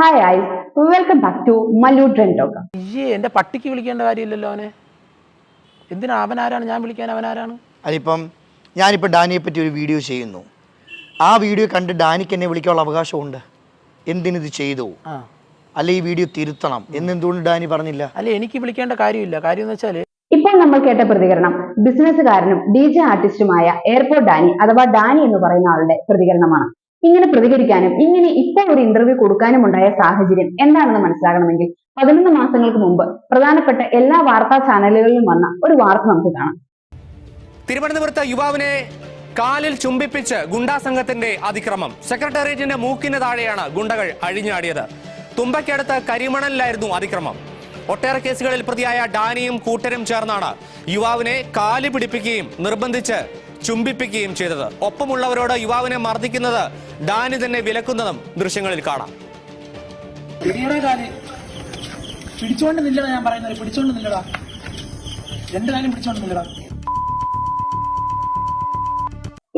Hi guys welcome back to Mallu trend talk അയ്യേ എന്റെ പട്ടിക്ക് വിളിക്കേണ്ട കാര്യമില്ലല്ലോ അവനെ. എന്തിനാ? അവനാരാണ്? ഞാൻ വിളിക്കാൻ അവനാരാണ്? അതിപ്പം ഞാനിപ്പോൾ ഡാനിയെ പറ്റി ഒരു വീഡിയോ ചെയ്യുന്നു. ആ വീഡിയോ കണ്ട് ഡാനിക്ക് എന്നെ വിളിക്കാനുള്ള അവകാശമുണ്ട്. എന്തിനിത് ചെയ്തു? അല്ല അല്ലെ ഈ വീഡിയോ തിരുത്തണം? എന്നെന്തുകൊണ്ട് ഡാനി പറഞ്ഞില്ല? അല്ല എനിക്ക് വിളിക്കേണ്ട കാര്യമില്ല. കാര്യം എന്ന് വെച്ചാൽ ഇപ്പോൾ നമ്മൾ കേട്ട പ്രതികരണം ബിസിനസ്സുകാരനും ഡി ജെ ആർട്ടിസ്റ്റുമായ എയർപോർട്ട് ഡാനി അഥവാ ഡാനി എന്ന് പറയുന്ന ആളുടെ പ്രതികരണമാണ്. ഇങ്ങനെ പ്രതികരിക്കാനും ഇങ്ങനെ ഇപ്പോൾ ഒരു ഇന്റർവ്യൂ കൊടുക്കാനും ഉണ്ടായ സാഹചര്യം എന്താണെന്ന് മനസ്സിലാകണമെങ്കിൽ പതിനൊന്ന് മാസങ്ങൾക്ക് മുമ്പ് പ്രധാനപ്പെട്ട എല്ലാ വാർത്താ ചാനലുകളിലും വന്ന ഒരു വാർത്ത നമുക്ക് കാണാം. തിരുവനന്തപുരത്ത് യുവാവിനെ കാലിൽ ചുംബിപ്പിച്ച് ഗുണ്ടാ സംഘത്തിന്റെ അതിക്രമം. സെക്രട്ടേറിയറ്റിന്റെ മൂക്കിന് താഴെയാണ് ഗുണ്ടകൾ അഴിഞ്ഞാടിയത്. തുമ്പയ്ക്കടുത്ത് കരിമണലിലായിരുന്നു അതിക്രമം. ഒട്ടേറെ കേസുകളിൽ പ്രതിയായ ഡാനിയും കൂട്ടരും ചേർന്നാണ് യുവാവിനെ കാലി പിടിപ്പിക്കുകയും നിർബന്ധിച്ച് ചുംബിപ്പിക്കുകയും ചെയ്തത്. ഒപ്പമുള്ളവരോട് യുവാവിനെ മർദ്ദിക്കുന്നത് ഡാനി തന്നെ വിലക്കുന്നതും ദൃശ്യങ്ങളിൽ കാണാം. പിടിച്ചോണ്ട് നില്ലടാ ഞാൻ പറയുന്നത്. പിടിച്ചോണ്ട് നില്ലടാ. രണ്ട് കാലും പിടിച്ചോണ്ട് നില്ലടാ.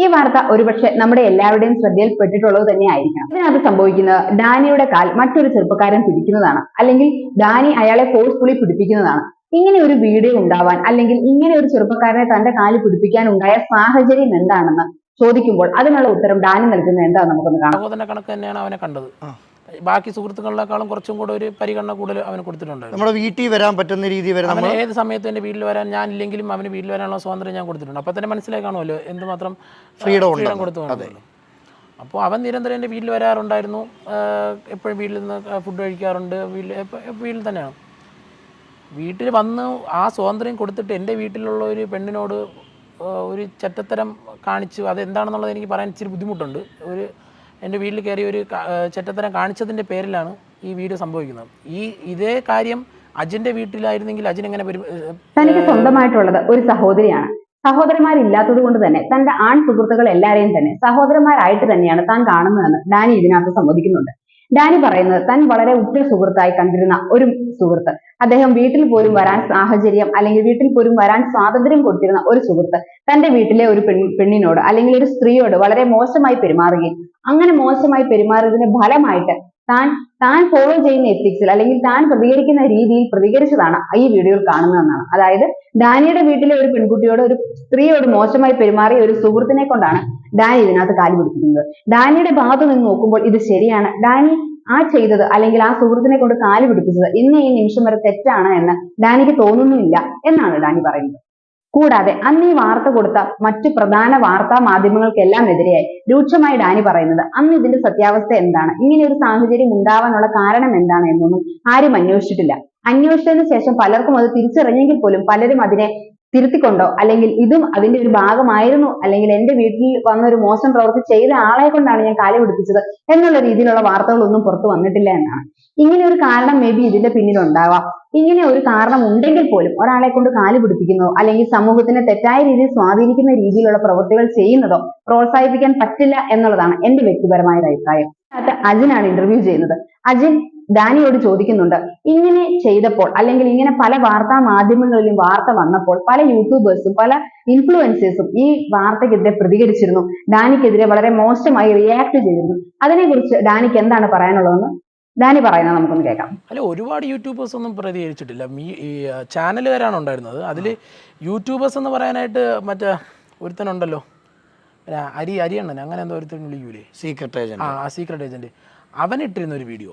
ഈ വാർത്ത ഒരുപക്ഷെ നമ്മുടെ എല്ലാവരുടെയും ശ്രദ്ധയിൽപ്പെട്ടിട്ടുള്ളത് തന്നെ ആയിരിക്കണം ഇതിനകത്ത് സംഭവിക്കുന്നത് ഡാനിയുടെ കാൽ മറ്റൊരു ചെറുപ്പക്കാരൻ പിടിക്കുന്നതാണ്. അല്ലെങ്കിൽ ഡാനി അയാളെ ഫോഴ്സ്ഫുള്ളി പിടിപ്പിക്കുന്നതാണ്. ഇങ്ങനെ ഒരു വീഡിയോ ഉണ്ടാവാൻ അല്ലെങ്കിൽ ഇങ്ങനെ ഒരു ചെറുപ്പക്കാരനെ തന്റെ കാലിൽ പിടിപ്പിക്കാൻ ഉണ്ടായ സാഹചര്യം എന്താണെന്ന് ചോദിക്കുമ്പോൾ അതിനുള്ള ഉത്തരം ഡാനി നൽകുന്നത് എന്താണെന്ന് നമുക്കൊന്ന് കാണാം. സഹോദരനെ കണക്ക് തന്നെയാണ് അവനെ കണ്ടത്. ബാക്കി സുഹൃത്തുക്കളെക്കാളും കുറച്ചും കൂടെ ഒരു പരിഗണന കൂടുതൽ അവന് കൊടുത്തിട്ടുണ്ട് നമ്മുടെ വീട്ടിൽ വരാൻ പറ്റുന്ന രീതി വരെ അവന് നമ്മൾ ഏത് സമയത്തും എന്റെ വീട്ടിൽ വരാൻ ഞാൻ ഇല്ലെങ്കിലും അവന് വീട്ടിൽ വരാനുള്ള സ്വാതന്ത്ര്യം ഞാൻ കൊടുത്തിട്ടുണ്ട്. അപ്പോൾ തന്നെ മനസ്സിലായി കാണുമല്ലോ എന്തുമാത്രം Freedom ഫ്രീഡം ഉണ്ടെന്ന്. കൊടുത്തു അപ്പോൾ അവൻ നിരന്തരം എന്റെ വീട്ടിൽ വരാറുണ്ടായിരുന്നു. എപ്പോഴും വീട്ടിൽ നിന്ന് ഫുഡ് കഴിക്കാറുണ്ട്. വീട്ടിൽ എപ്പ- വീട്ടിൽ തന്നെയാണ്. വീട്ടിൽ വന്ന് ആ സ്വാതന്ത്ര്യം കൊടുത്തിട്ട് എന്റെ വീട്ടിലുള്ള ഒരു പെണ്ണിനോട് ഒരു ചെറ്റത്തരം കാണിച്ചു അതെന്താണെന്നുള്ളത് എനിക്ക് പറയാൻ ഇച്ചിരി ബുദ്ധിമുട്ടുണ്ട്. ഒരു എന്റെ വീട്ടിൽ കയറി ഒരു ചെറ്റത്തരം കാണിച്ചതിന്റെ പേരിലാണ് ഈ വീഡിയോ സംഭവിക്കുന്നത്. ഈ ഇതേ കാര്യം അജിന്റെ വീട്ടിലായിരുന്നെങ്കിൽ അജിൻ എങ്ങനെ തനിക്ക് സ്വന്തമായിട്ടുള്ളത് ഒരു സഹോദരിയാണ്. സഹോദരന്മാരില്ലാത്തത് കൊണ്ട് തന്നെ തന്റെ ആൺ സുഹൃത്തുക്കൾ എല്ലാവരെയും തന്നെ സഹോദരന്മാരായിട്ട് തന്നെയാണ് താൻ കാണുന്നതെന്ന് ഡാനി ഇതിനകത്ത് സമ്മതിക്കുന്നുണ്ട്. ഡാനി പറയുന്നത് താൻ വളരെ ഉറ്റ സുഹൃത്തായി കണ്ടിരുന്ന ഒരു സുഹൃത്ത്. അദ്ദേഹം വീട്ടിൽ പോലും വരാൻ സാഹചര്യം അല്ലെങ്കിൽ വീട്ടിൽ പോലും വരാൻ സ്വാതന്ത്ര്യം കൊടുത്തിരുന്ന ഒരു സുഹൃത്ത്. തന്റെ വീട്ടിലെ ഒരു പെണ്ണിനോട് അല്ലെങ്കിൽ ഒരു സ്ത്രീയോട് വളരെ മോശമായി പെരുമാറുകയും അങ്ങനെ മോശമായി പെരുമാറിയതിന്റെ ഫലമായിട്ട് താൻ താൻ ഫോളോ ചെയ്യുന്ന എത്തിക്സിൽ അല്ലെങ്കിൽ താൻ പ്രതികരിക്കുന്ന രീതിയിൽ പ്രതികരിച്ചതാണ് ഈ വീഡിയോയിൽ കാണുന്നതെന്നാണ് അതായത് ഡാനിയുടെ വീട്ടിലെ ഒരു പെൺകുട്ടിയോട് ഒരു സ്ത്രീയോട് മോശമായി പെരുമാറിയ ഒരു സുഹൃത്തിനെ കൊണ്ടാണ് ഡാനി ഇതിനകത്ത് കാലി പിടിപ്പിക്കുന്നത്. ഡാനിയുടെ ഭാഗത്ത് നിന്ന് നോക്കുമ്പോൾ ഇത് ശരിയാണ്. ഡാനി ആ ചെയ്തത് അല്ലെങ്കിൽ ആ സുഹൃത്തിനെ കൊണ്ട് കാലു പിടിപ്പിച്ചത് ഇന്ന് ഈ നിമിഷം വരെ തെറ്റാണ് എന്ന് ഡാനിക്ക് തോന്നുന്നുമില്ല എന്നാണ് ഡാനി പറയുന്നത്. കൂടാതെ അന്ന് ഈ വാർത്ത കൊടുത്ത മറ്റു പ്രധാന വാർത്താ മാധ്യമങ്ങൾക്കെല്ലാം എതിരെയായി. രൂക്ഷമായി ഡാനി പറയുന്നത് അന്ന് ഇതിന്റെ സത്യാവസ്ഥ എന്താണ്? ഇങ്ങനെ ഒരു സാഹചര്യം ഉണ്ടാവാനുള്ള കാരണം എന്താണ്? എന്നൊന്നും ആരും അന്വേഷിച്ചിട്ടില്ല. അന്വേഷിച്ചതിന് ശേഷം പലർക്കും അത് തിരിച്ചറിഞ്ഞെങ്കിൽ പോലും പലരും അതിനെ തിരുത്തിക്കൊണ്ടോ? അല്ലെങ്കിൽ ഇതും അതിന്റെ ഒരു ഭാഗമായിരുന്നു? അല്ലെങ്കിൽ എന്റെ വീട്ടിൽ വന്ന ഒരു മോശം പ്രവൃത്തി ചെയ്ത ആളെ കൊണ്ടാണ് ഞാൻ കാലി പിടിപ്പിച്ചത് എന്നുള്ള രീതിയിലുള്ള വാർത്തകളൊന്നും പുറത്തു വന്നിട്ടില്ല എന്നാണ്. ഇങ്ങനെ ഒരു കാരണം മേ ബി ഇതിന്റെ പിന്നിൽ ഉണ്ടാവാം ഇങ്ങനെ ഒരു കാരണം ഉണ്ടെങ്കിൽ പോലും ഒരാളെ കൊണ്ട് കാൽ പിടിപ്പിക്കുന്നതോ അല്ലെങ്കിൽ സമൂഹത്തിനെ തെറ്റായ രീതിയിൽ സ്വാധീനിക്കുന്ന രീതിയിലുള്ള പ്രവൃത്തികൾ ചെയ്യുന്നതോ പ്രോത്സാഹിപ്പിക്കാൻ പറ്റില്ല എന്നുള്ളതാണ് എന്റെ വ്യക്തിപരമായ ഒരു അഭിപ്രായം. അജിനാണ് ഇന്റർവ്യൂ ചെയ്യുന്നത്. അജിൻ ഡാനിയോട് ചോദിക്കുന്നുണ്ട് ഇങ്ങനെ ചെയ്തപ്പോൾ അല്ലെങ്കിൽ ഇങ്ങനെ പല വാർത്താ മാധ്യമങ്ങളിലും വാർത്ത വന്നപ്പോൾ പല യൂട്യൂബേഴ്സും പല ഇൻഫ്ലുവൻസേഴ്സും ഈ വാർത്തക്കെതിരെ പ്രതികരിച്ചിരുന്നു. ഡാനിക്കെതിരെ വളരെ മോശമായി റിയാക്ട് ചെയ്തിരുന്നു. അതിനെക്കുറിച്ച് ഡാനിക്ക് എന്താണ് പറയാനുള്ളതെന്ന് ഡാനി പറയുന്നത് നമുക്കൊന്ന് കേൾക്കാം. അല്ല ഒരുപാട് യൂട്യൂബേഴ്സ് ഒന്നും പ്രതികരിച്ചിട്ടില്ല. ഈ ചാനലുകാരാണ് ഉണ്ടായിരുന്നത്. അതിൽ യൂട്യൂബേഴ്സ് എന്ന് പറയാനായിട്ട് മറ്റേ ഒരുത്തനുണ്ടല്ലോ. അരി അരിയണ്ണൻ. അങ്ങനെ എന്തോ ഒരുത്തൻ വിളിക്കൂലേ സീക്രട്ട് ഏജന്റ് ആ സീക്രട്ട് ഏജന്റ് അവൻ ഇട്ടിരുന്ന ഒരു വീഡിയോ.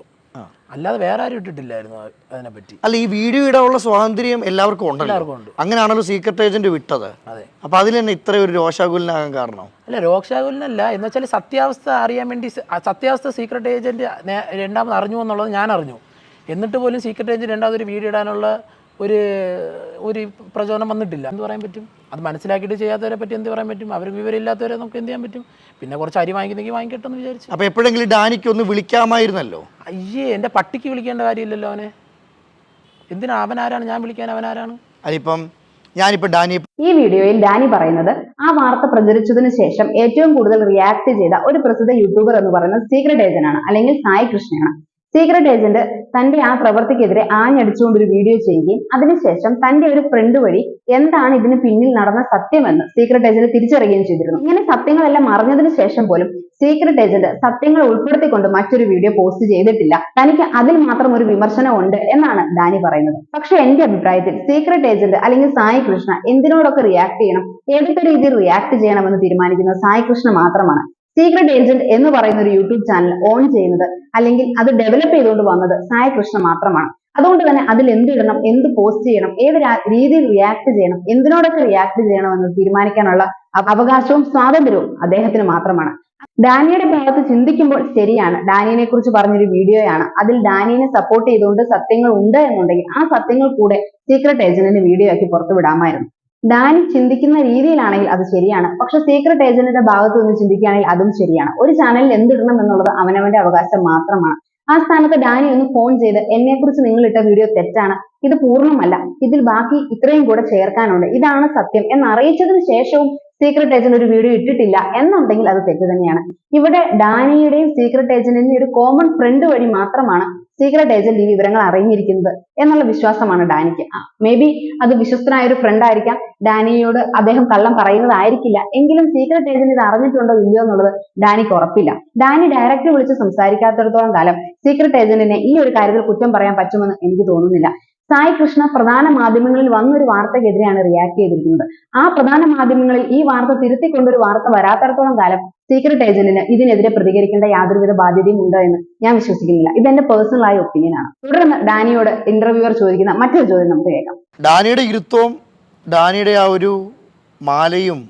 അല്ലാതെ വേറെ ആരും ഇട്ടിട്ടില്ലായിരുന്നു അതിനെ അതിനെപ്പറ്റി. അല്ല ഈ വീഡിയോ ഇടാനുള്ള സ്വാതന്ത്ര്യം എല്ലാവർക്കും ഉണ്ടല്ലോ. എല്ലാവർക്കും ഉണ്ട്. അങ്ങനെയാണല്ലോ സീക്രട്ട് ഏജന്റ് വിട്ടത്. അതെ. അപ്പൊ അതിൽ തന്നെ ഇത്ര ഒരു രോഷാകുലനാകാൻ കാരണം? അല്ല രോഷാകുലനല്ല. എന്ന് വെച്ചാൽ സത്യാവസ്ഥ അറിയാൻ വേണ്ടി സത്യാവസ്ഥ സീക്രട്ട് ഏജന്റ് രണ്ടാമത് അറിഞ്ഞു എന്നുള്ളത് ഞാൻ അറിഞ്ഞു. എന്നിട്ട് പോലും സീക്രട്ട് ഏജന്റ് രണ്ടാമത് ഒരു വീഡിയോ ഇടാനുള്ള ഒരു ഒരു പ്രചോദനം വന്നിട്ടില്ല. എന്ത് പറയാൻ പറ്റും? അത് മനസ്സിലാക്കിയിട്ട് ചെയ്യാത്തവരെ പറ്റി എന്ത് പറയാൻ പറ്റും? അവർക്ക് വിവരമില്ലാത്തവരെ നമുക്ക് എന്ത് ചെയ്യാൻ പറ്റും? പിന്നെ കുറച്ച് അരി വാങ്ങിക്കുന്നെങ്കിൽ വാങ്ങിക്കട്ടെ എന്ന് വിചാരിച്ചു. അപ്പോൾ എപ്പോഴെങ്കിലും ഡാനിക്ക് ഒന്ന് വിളിക്കാമായിരുന്നല്ലോ? അയ്യേ എന്റെ പട്ടിക്ക് വിളിക്കേണ്ട കാര്യമില്ലല്ലോ അവനെ. എന്തിനാ? അവനാരാണ്? ഞാൻ വിളിക്കാൻ അവനാരാണ്? അതിപ്പം ഞാനിപ്പോ ഡാനി ഈ വീഡിയോയിൽ ഡാനി പറയുന്നത് ആ വാർത്ത പ്രചരിച്ചതിന് ശേഷം ഏറ്റവും കൂടുതൽ റിയാക്ട് ചെയ്ത ഒരു പ്രസിദ്ധ യൂട്യൂബർ എന്ന് പറയുന്നത് സീക്രട്ട് ഏജൻ ആണ് അല്ലെങ്കിൽ സായി കൃഷ്ണയാണ് സീക്രട്ട് ഏജന്റ് തന്റെ ആ പ്രവൃത്തിക്കെതിരെ ആഞ്ഞടിച്ചുകൊണ്ട് ഒരു വീഡിയോ ചെയ്യുകയും അതിനുശേഷം തന്റെ ഒരു ഫ്രണ്ട് വഴി എന്താണ് ഇതിന് പിന്നിൽ നടന്ന സത്യമെന്ന് സീക്രട്ട് ഏജന്റ് തിരിച്ചറിയുകയും ചെയ്തിരുന്നു. ഇങ്ങനെ സത്യങ്ങളെല്ലാം അറിഞ്ഞതിന് ശേഷം പോലും സീക്രട്ട് ഏജന്റ് സത്യങ്ങൾ ഉൾപ്പെടുത്തിക്കൊണ്ട് മറ്റൊരു വീഡിയോ പോസ്റ്റ് ചെയ്തിട്ടില്ല. തനിക്ക് അതിൽ മാത്രം ഒരു വിമർശനം ഉണ്ട് എന്നാണ് ഡാനി പറയുന്നത്. പക്ഷെ എന്റെ അഭിപ്രായത്തിൽ സീക്രട്ട് ഏജന്റ് അല്ലെങ്കിൽ സായി കൃഷ്ണ എന്തിനോടൊക്കെ റിയാക്ട് ചെയ്യണം? ഏതൊക്കെ രീതിയിൽ റിയാക്ട് ചെയ്യണമെന്ന് തീരുമാനിക്കുന്നത്? സായി കൃഷ്ണ മാത്രമാണ്. സീക്രട്ട് ഏജന്റ് എന്ന് പറയുന്ന ഒരു യൂട്യൂബ് ചാനൽ ഓൺ ചെയ്യുന്നത് അല്ലെങ്കിൽ അത് ഡെവലപ്പ് ചെയ്തുകൊണ്ട് വന്നത് സായകൃഷ്ണ മാത്രമാണ്. അതുകൊണ്ട് തന്നെ അതിൽ എന്ത് ഇടണം എന്ത് പോസ്റ്റ് ചെയ്യണം ഏത് രീതിയിൽ റിയാക്ട് ചെയ്യണം എന്തിനോടൊക്കെ റിയാക്ട് ചെയ്യണം എന്ന് തീരുമാനിക്കാനുള്ള അവകാശവും സ്വാതന്ത്ര്യവും അദ്ദേഹത്തിന് മാത്രമാണ്. ഡാനിയുടെ ഭാഗത്ത് ചിന്തിക്കുമ്പോൾ ശരിയാണ്. ഡാനിയെ കുറിച്ച് പറഞ്ഞൊരു വീഡിയോയാണ്. അതിൽ ഡാനിയെ സപ്പോർട്ട് ചെയ്തുകൊണ്ട് സത്യങ്ങൾ ഉണ്ട് എന്നുണ്ടെങ്കിൽ ആ സത്യങ്ങൾ കൂടെ സീക്രട്ട് ഏജന്റിന് വീഡിയോ ആക്കി പുറത്തു വിടാമായിരുന്നു ഡാനി ചിന്തിക്കുന്ന രീതിയിലാണെങ്കിൽ അത് ശരിയാണ്. പക്ഷെ സീക്രട്ട് ഏജന്റിന്റെ ഭാഗത്ത് നിന്ന് ചിന്തിക്കുകയാണെങ്കിൽ അതും ശരിയാണ്. ഒരു ചാനലിൽ എന്തിടണം എന്നുള്ളത് അവനവന്റെ അവകാശം മാത്രമാണ്. ആ സ്ഥാനത്ത് ഡാനി ഒന്ന് ഫോൺ ചെയ്ത് എന്നെ കുറിച്ച് നിങ്ങൾ ഇട്ട വീഡിയോ തെറ്റാണ്. ഇത് പൂർണമല്ല. ഇതിൽ ബാക്കി ഇത്രയും കൂടെ ചേർക്കാനുണ്ട്. ഇതാണ് സത്യം. എന്ന് അറിയിച്ചതിന് ശേഷവും സീക്രട്ട് ഏജന്റ് ഒരു വീഡിയോ ഇട്ടിട്ടില്ല. എന്നുണ്ടെങ്കിൽ അത് തെറ്റ് തന്നെയാണ്. ഇവിടെ ഡാനിയുടെയും സീക്രട്ട് ഏജന്റിന്റെയും ഒരു കോമൺ ഫ്രണ്ട് വഴി മാത്രമാണ് സീക്രട്ട് ഏജന്റ് ഈ വിവരങ്ങൾ അറിഞ്ഞിരിക്കുന്നത് എന്നുള്ള വിശ്വാസമാണ് ഡാനിക്ക്. മേ ബി അത് വിശ്വസ്തനായ ഒരു ഫ്രണ്ട് ആയിരിക്കാം. ഡാനിയോട് അദ്ദേഹം കള്ളം പറയുന്നതായിരിക്കില്ല. എങ്കിലും സീക്രട്ട് ഏജന്റ് ഇത് അറിഞ്ഞിട്ടുണ്ടോ ഇല്ലയോ എന്നുള്ളത് ഡാനിക്ക് ഉറപ്പില്ല. ഡാനി ഡയറക്റ്റ് വിളിച്ച് സംസാരിക്കാത്തിടത്തോളം കാലം സീക്രട്ട് ഏജന്റിനെ ഈ ഒരു കാര്യത്തിൽ കുറ്റം പറയാൻ പറ്റുമെന്ന് എനിക്ക് തോന്നുന്നില്ല. സായി കൃഷ്ണ പ്രധാന മാധ്യമങ്ങളിൽ വന്നൊരു വാർത്തക്കെതിരെയാണ് റിയാക്ട് ചെയ്തിരിക്കുന്നത്. ആ പ്രധാന മാധ്യമങ്ങളിൽ ഈ വാർത്ത തിരുത്തിക്കൊണ്ടൊരു വാർത്ത വരാത്തിടത്തോളം കാലം സീക്രട്ട് ഏജന്റിന് ഇതിനെതിരെ പ്രതികരിക്കേണ്ട യാതൊരുവിധ ബാധ്യതയും ഉണ്ടോ എന്ന് ഞാൻ വിശ്വസിക്കുന്നില്ല. ഇത് എന്റെ പേഴ്സണൽ ആയ ഒപ്പീനിയൻ ആണ്. തുടർന്ന് ഡാനിയോട് ഇന്റർവ്യൂവർ ചോദിക്കുന്ന മറ്റൊരു ചോദ്യം നമുക്ക് കേൾക്കാം. ഡാനിയുടെ ഇരുത്തവും ഡാനിയുടെ ആ ഒരു മാലയും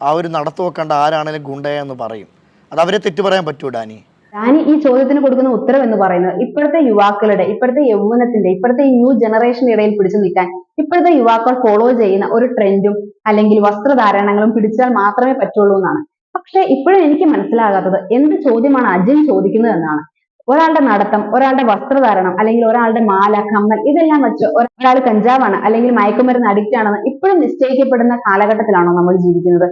ആ ഒരു നടത്തവും കണ്ട ആരാണെങ്കിലും ഗുണ്ടയെന്ന് പറയും. അത് അവരെ തെറ്റു പറയാൻ പറ്റുമോ ഡാനി? ഡാനി ഈ ചോദ്യത്തിന് കൊടുക്കുന്ന ഉത്തരം എന്ന് പറയുന്നത് ഇപ്പോഴത്തെ യുവാക്കളുടെ ഇപ്പോഴത്തെ യൗവനത്തിന്റെ ഇപ്പോഴത്തെ ന്യൂ ജനറേഷന്റെ ഇടയിൽ പിടിച്ചു നിൽക്കാൻ ഇപ്പോഴത്തെ യുവാക്കൾ ഫോളോ ചെയ്യുന്ന ഒരു ട്രെൻഡും അല്ലെങ്കിൽ വസ്ത്രധാരണങ്ങളും പിടിച്ചാൽ മാത്രമേ പറ്റുള്ളൂ എന്നാണ്. പക്ഷെ ഇപ്പോഴും എനിക്ക് മനസ്സിലാകാത്തത് എന്ത് ചോദ്യമാണ് അജിൻ ചോദിക്കുന്നത് എന്നാണ്. ഒരാളുടെ നടത്തം ഒരാളുടെ വസ്ത്രധാരണം അല്ലെങ്കിൽ ഒരാളുടെ മാല കമ്മൽ ഇതെല്ലാം വെച്ച് ഒരാൾ കഞ്ചാവാണ് അല്ലെങ്കിൽ മയക്കുമരുന്ന് അഡിക്റ്റ് ആണെന്ന് ഇപ്പോഴും നിശ്ചയിക്കപ്പെടുന്ന കാലഘട്ടത്തിലാണോ നമ്മൾ ജീവിക്കുന്നത്.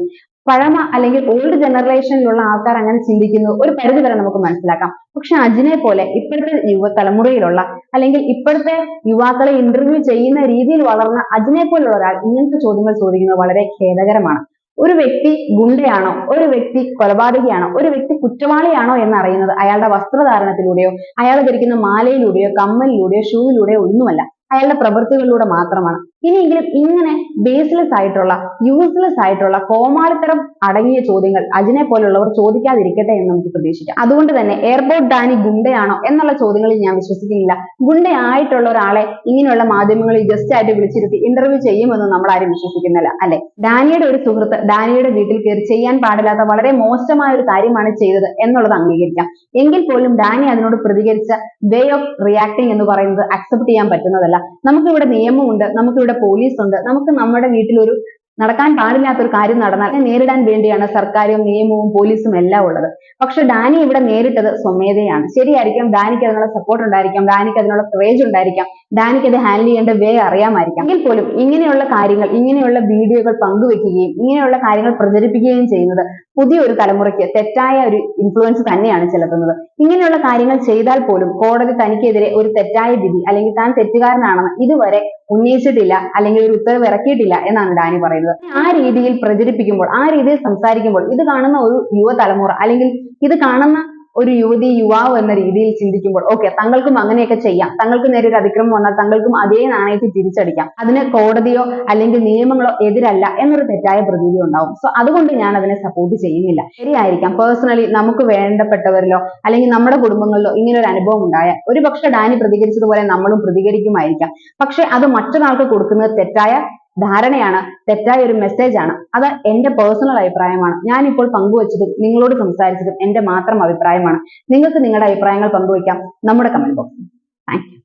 പഴമ അല്ലെങ്കിൽ ഓൾഡ് ജനറേഷനിലുള്ള ആൾക്കാർ അങ്ങനെ ചിന്തിക്കുന്നു. ഒരു പരിധി വരെ നമുക്ക് മനസ്സിലാക്കാം. പക്ഷെ അജിനെ പോലെ ഇപ്പോഴത്തെ യുവതലമുറയിലുള്ള അല്ലെങ്കിൽ ഇപ്പോഴത്തെ യുവാക്കളെ ഇന്റർവ്യൂ ചെയ്യുന്ന രീതിയിൽ വളർന്ന അജിനെ പോലുള്ള ഒരാൾ ഇങ്ങനത്തെ ചോദ്യങ്ങൾ ചോദിക്കുന്നത് വളരെ ഖേദകരമാണ്. ഒരു വ്യക്തി ഗുണ്ടയാണോ ഒരു വ്യക്തി കൊലപാതകിയാണോ ഒരു വ്യക്തി കുറ്റവാളിയാണോ എന്ന് അറിയുന്നത് അയാളുടെ വസ്ത്രധാരണത്തിലൂടെയോ അയാൾ ധരിക്കുന്ന മാലയിലൂടെയോ കമ്മലിലൂടെയോ ഷൂവിലൂടെയോ ഒന്നുമല്ല. അയാളുടെ പ്രവൃത്തികളിലൂടെ മാത്രമാണ്. ഇനിയെങ്കിലും ഇങ്ങനെ ബേസ്ലെസ് ആയിട്ടുള്ള യൂസ്ലെസ് ആയിട്ടുള്ള കോമാളിത്തരം അടങ്ങിയ ചോദ്യങ്ങൾ അജിനെ പോലുള്ളവർ ചോദിക്കാതിരിക്കട്ടെ എന്ന് നമുക്ക് പ്രതീക്ഷിക്കാം. അതുകൊണ്ട് തന്നെ എയർപോർട്ട് ഡാനി ഗുണ്ടയാണോ എന്നുള്ള ചോദ്യങ്ങളിൽ ഞാൻ വിശ്വസിക്കുന്നില്ല. ഗുണ്ടയായിട്ടുള്ള ഒരാളെ ഇങ്ങനെയുള്ള മാധ്യമങ്ങളിൽ ജസ്റ്റ് ആയിട്ട് വിളിച്ചിരുത്തി ഇന്റർവ്യൂ ചെയ്യുമെന്ന് നമ്മൾ ആരും വിശ്വസിക്കുന്നില്ല അല്ലെ? ഡാനിയുടെ ഒരു സുഹൃത്ത് ഡാനിയുടെ വീട്ടിൽ കയറി ചെയ്യാൻ പാടില്ലാത്ത വളരെ മോശമായ ഒരു കാര്യമാണ് ചെയ്തത് എന്നുള്ളത് അംഗീകരിക്കാം. എങ്കിൽ പോലും ഡാനി അതിനോട് പ്രതികരിച്ച വേ ഓഫ് റിയാക്ടിങ് എന്ന് പറയുന്നത് അക്സെപ്റ്റ് ചെയ്യാൻ പറ്റുന്നതല്ല. നമുക്കിവിടെ നിയമമുണ്ട് നമുക്കിവിടെ പോലീസ് ഉണ്ട്. നമുക്ക് നമ്മുടെ വീട്ടിൽ ഒരു നടക്കാൻ പാടില്ലാത്ത ഒരു കാര്യം നടന്നാൽ നേരിടാൻ വേണ്ടിയാണ് സർക്കാരും നിയമവും പോലീസും എല്ലാം ഉള്ളത്. പക്ഷെ ഡാനി ഇവിടെ നേരിട്ടത് സ്വമേധയാണ്. ശരിയായിരിക്കും ഡാനിക്ക് അതിനുള്ള സപ്പോർട്ട് ഉണ്ടായിരിക്കാം ഡാനിക്ക് അതിനുള്ള ക്രേജ് ഉണ്ടായിരിക്കാം ഡാനിക്ക് അത് ഹാൻഡിൽ ചെയ്യേണ്ട വേ അറിയാമായിരിക്കാം. എങ്കിൽ പോലും ഇങ്ങനെയുള്ള കാര്യങ്ങൾ ഇങ്ങനെയുള്ള വീഡിയോകൾ പങ്കുവെക്കുകയും ഇങ്ങനെയുള്ള കാര്യങ്ങൾ പ്രചരിപ്പിക്കുകയും ചെയ്യുന്നത് പുതിയൊരു തലമുറയ്ക്ക് തെറ്റായ ഒരു ഇൻഫ്ലുവൻസ് തന്നെയാണ് ചെലുത്തുന്നത്. ഇങ്ങനെയുള്ള കാര്യങ്ങൾ ചെയ്താൽ പോലും കോടതി തനിക്കെതിരെ ഒരു തെറ്റായ വിധി അല്ലെങ്കിൽ താൻ തെറ്റുകാരനാണെന്ന് ഇതുവരെ ഉന്നയിച്ചിട്ടില്ല അല്ലെങ്കിൽ ഒരു ഉത്തരവ് ഇറക്കിയിട്ടില്ല എന്നാണ് ഡാനി പറയുന്നത്. ആ രീതിയിൽ പ്രചരിപ്പിക്കുമ്പോൾ ആ രീതിയിൽ സംസാരിക്കുമ്പോൾ ഇത് കാണുന്ന ഒരു യുവതലമുറ അല്ലെങ്കിൽ ഇത് കാണുന്ന ഒരു യുവതി യുവാവ് എന്ന രീതിയിൽ ചിന്തിക്കുമ്പോൾ ഓക്കെ തങ്ങൾക്കും അങ്ങനെയൊക്കെ ചെയ്യാം. തങ്ങൾക്ക് നേരെ ഒരു അതിക്രമം വന്നാൽ തങ്ങൾക്കും അതേ നാണയത്തിൽ തിരിച്ചടിക്കാം. അതിന് കോടതിയോ അല്ലെങ്കിൽ നിയമങ്ങളോ എതിരല്ല എന്നൊരു തെറ്റായ പ്രതീതി ഉണ്ടാവും. സോ അതുകൊണ്ട് ഞാൻ അതിനെ സപ്പോർട്ട് ചെയ്യുന്നില്ല. ശരിയായിരിക്കാം. പേഴ്സണലി നമുക്ക് വേണ്ടപ്പെട്ടവരിലോ അല്ലെങ്കിൽ നമ്മുടെ കുടുംബങ്ങളിലോ ഇങ്ങനെ ഒരു അനുഭവം ഉണ്ടായാൽ ഒരു പക്ഷെ ഡാനി പ്രതികരിച്ചതുപോലെ നമ്മളും പ്രതികരിക്കുമായിരിക്കാം. പക്ഷെ അത് മറ്റൊരാൾക്ക് കൊടുക്കുന്നത് തെറ്റായ ധാരണയാണ് തെറ്റായ ഒരു മെസ്സേജ് ആണ്. അത് എന്റെ പേഴ്സണൽ അഭിപ്രായമാണ്. ഞാനിപ്പോൾ പങ്കുവച്ചതും നിങ്ങളോട് സംസാരിച്ചതും എന്റെ മാത്രം അഭിപ്രായമാണ്. നിങ്ങൾക്ക് നിങ്ങളുടെ അഭിപ്രായങ്ങൾ പങ്കുവയ്ക്കാം നമ്മുടെ കമന്റ് ബോക്സിൽ താങ്ക്